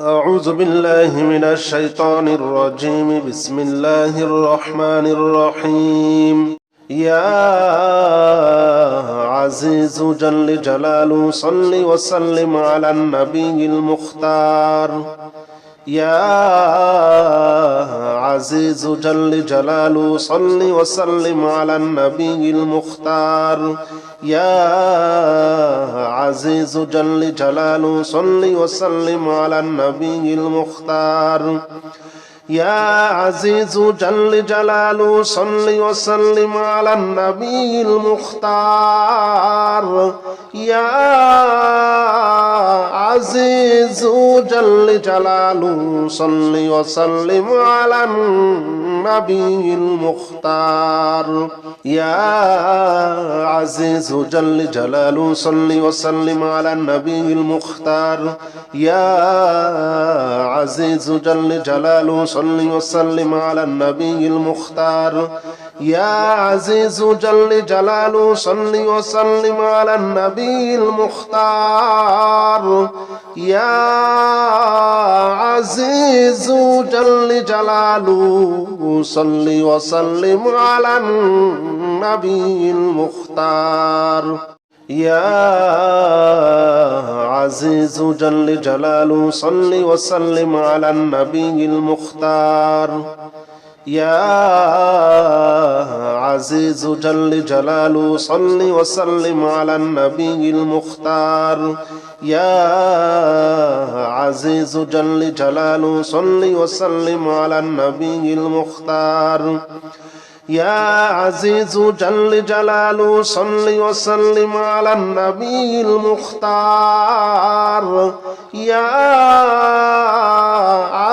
أعوذ بالله من الشيطان الرجيم. بسم الله الرحمن الرحيم. يا عزيز جل جلاله صل وسلم على النبي المختار. يا عزيز جل جلاله صل وسلم على النبي المختار. يا عزيز جل جلاله صل وسلم على النبي المختار. يا عزيز جل جلاله صل وسلم على النبي المختار. يا عزيز جل جلاله صل وسلم على النبي المختار. يا عزيز جل جلاله صل وسلم على النبي المختار. يا عزيز جل جلاله صل وسلم على النبي المختار. يا عزيز جل جلاله صل وسلم على النبي المختار. يا عزيز جل جلاله صل وسلم على النبي المختار. يا عزيز جل جلاله صل وسلم على النبي المختار. يا عزيز جل جلاله صل وسلم على النبي المختار. يا عزيز جل جلاله صل وسلم على النبي المختار. يا عزيز جل جلاله صل وسلم على النبي المختار. يا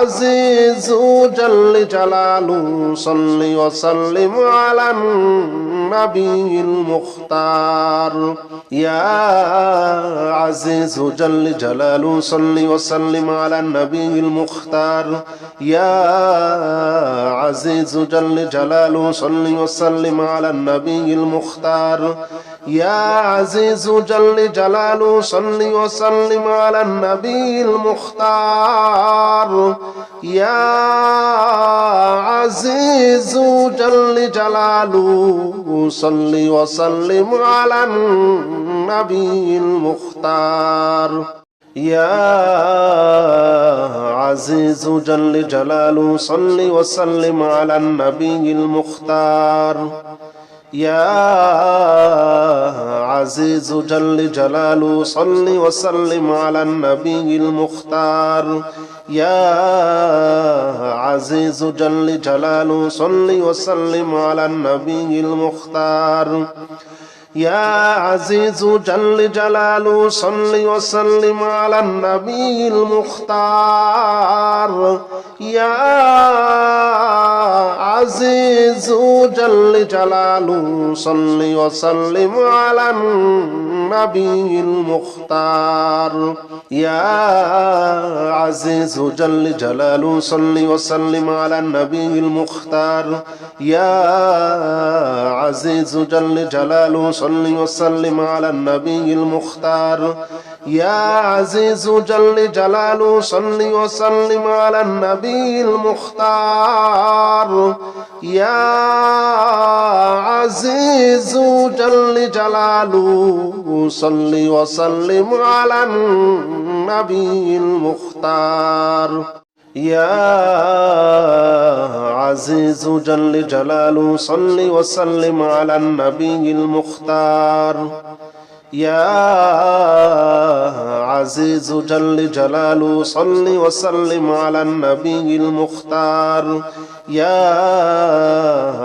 عزيز جل جلاله صل وسلم على النبي المختار. يا عزيز جل جلاله صل وسلم على النبي المختار. يا عزيز جل جلاله صل وسلم على النبي المختار. يا عزيز جل جلاله صل وسلم على النبي المختار. يا عزيز جل جلاله صل وسلم على النبي المختار. يا عزيز جل جلاله صل وسلم على النبي المختار. يا عزيز جل جلاله صل وسلم على النبي المختار. يا عزيز جل جلاله صل وسلم على النبي المختار. يا عزيز جل جلاله صل وسلم على النبي المختار. يا عزيز جل جلاله صل وسلم على النبي المختار. يا عزيز جل جلاله صل وسلم على النبي المختار. يا عزيز جل جلاله صل وسلم على النبي المختار. يا عزيز جل جلاله صل وسلم على النبي المختار. يا عزيز جل جلاله صل وسلم على النبي المختار. يا عزيز جل جلاله صل وسلم على النبي المختار. يا عزيز جل جلاله صل وسلم على النبي المختار. يا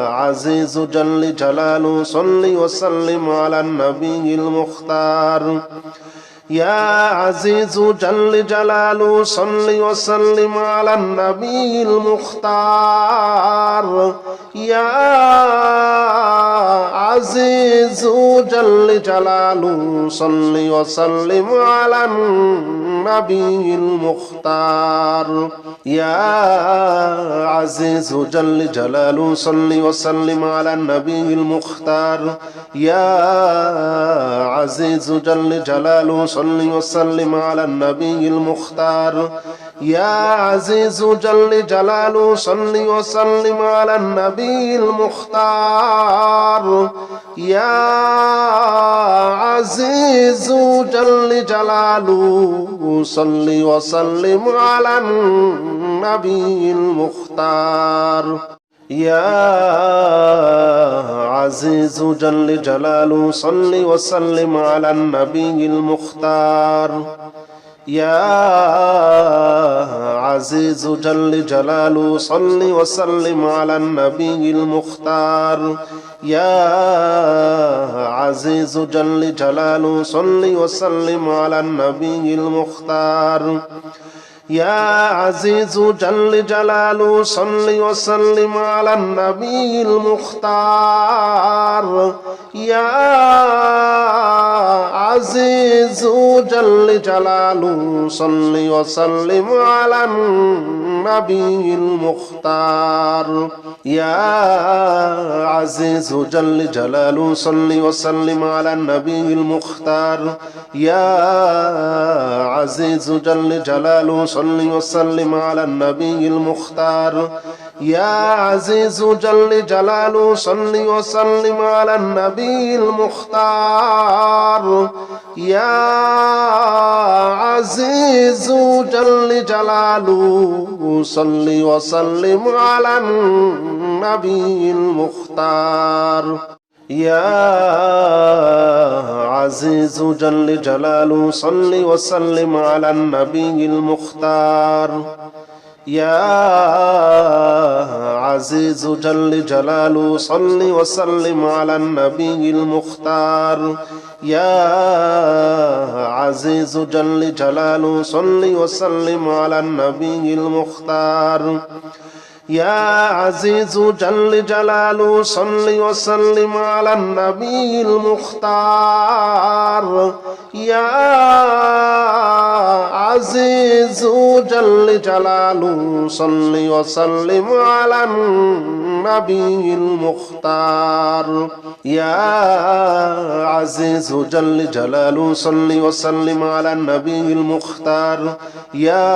عزيز جل جلاله صل وسلم على النبي المختار. يا عزيز جل جلاله صل وسلم على النبي المختار. يا عزيز جل جلاله صل وسلم على النبي المختار. يا عزيز جل جلاله صل وسلم على النبي المختار. يا عزيز جل جلاله صل وسلم على النبي المختار. يا عزيز جل جلاله صل وسلم على النبي المختار. يا عزيز جل جلاله صل وسلم على النبي المختار. يا عزيز جل جلاله صل وسلم على النبي المختار. يا عزيز جل جلاله صل وسلم على النبي المختار. يا عزيز جل جلاله صل وسلم على النبي المختار. يا عزيز جل جلاله صل وسلم على النبي المختار. يا عزيز جل جلاله صل وسلم على النبي المختار. يا عزيز جل جلاله صل وسلم على النبي المختار. يا عزيز جل جلاله صل وسلم على النبي المختار. يا عزيز جل جلاله صل وسلم على النبي المختار. يا عزيز جل جلاله صل وسلم على النبي المختار. يا عزيز جل جلاله صل وسلم على النبي المختار. يا عزيز جل جلاله صل وسلم على النبي المختار. يا عزيز جل جلاله صل وسلم على النبي المختار. يا عزيز جل جلاله صل وسلم على النبي المختار. يا عزيز جل جلاله صل وسلم على النبي المختار. يا عزيز جل جلاله صل وسلم على النبي المختار. يا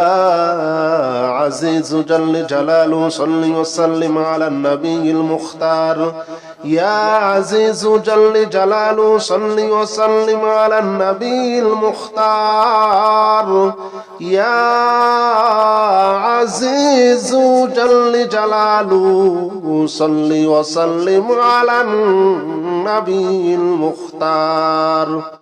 عزيز جل جلاله صل وسلم على النبي المختار. يا عزيز جل جلاله صل وسلم على النبي المختار. يا عزيز جل جلاله صل وسلم على النبي المختار.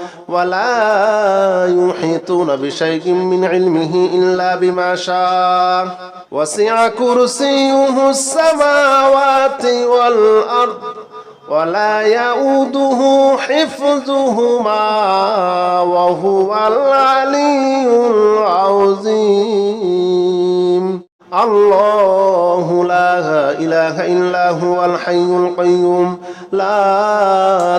ولا يحيطون بشيء من علمه إلا بما شاء. وسع كرسيه السماوات والأرض ولا يؤوده حفظهما وهو العلي العظيم. الله لا إله إلا هو الحي القيوم. لا